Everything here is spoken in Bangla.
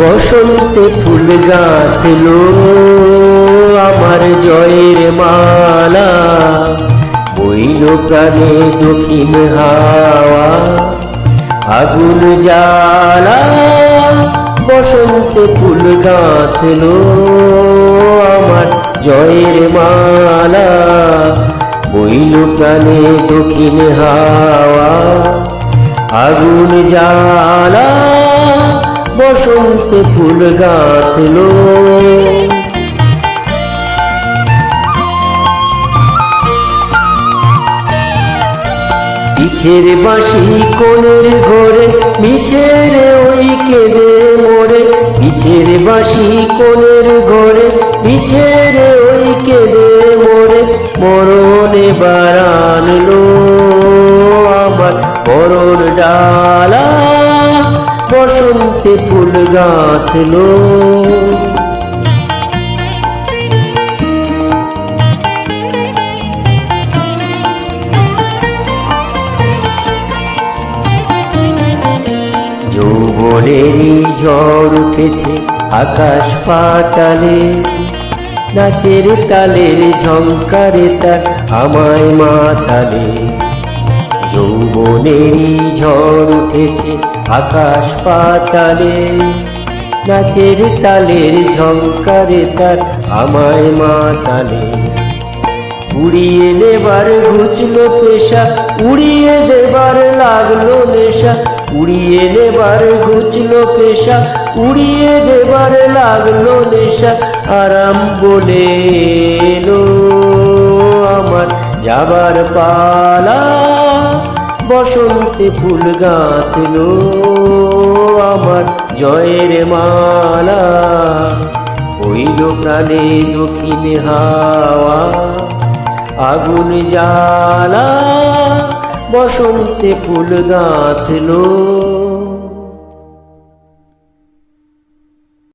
বসন্তে ফুল গাঁথলো আমার জয়ের মালা, বইল প্রাণে দক্ষিণ হাওয়া, আগুন জ্বালা। বসন্তে ফুল গাঁথলো আমার জয়ের মালা, বইল প্রাণে দক্ষিণ হাওয়া, আগুন জ্বালা। বসন্তে ফুল গাঁথলো। পিছের বাঁশি কোণের ঘরে মিছের ওই কেঁদে মোরে। পিছের বাঁশি কোণের ঘরে মিছের ওই কেঁদে মোরে। মরণে বারানলো বসন্তে ফুল গাঁথলো। যৌবনেরই ঝড় উঠেছে আকাশ পাতালে। নাচের তালের ঝঙ্কারে তার আমায় মাতালে। যৌবনেরই ঝড় উঠেছে আকাশ পাতালে। নাচের তালের ঝঙ্কারে তার আমায় মাতালে। উড়িয়ে নেবার ঘুচলো পেশা, উড়িয়ে দেবার লাগল নেশা, উড়িয়ে নেবার ঘুচলো পেশা, উড়িয়ে দেবার লাগল নেশা। আরাম বলে এলো আমার যাবার পালা। বসন্তে ফুল গাঁথল আমার জয়ের মালা। হইল প্রাণে দক্ষিণ হাওয়া, আগুন জ্বালা। বসন্তে ফুল গাঁথলো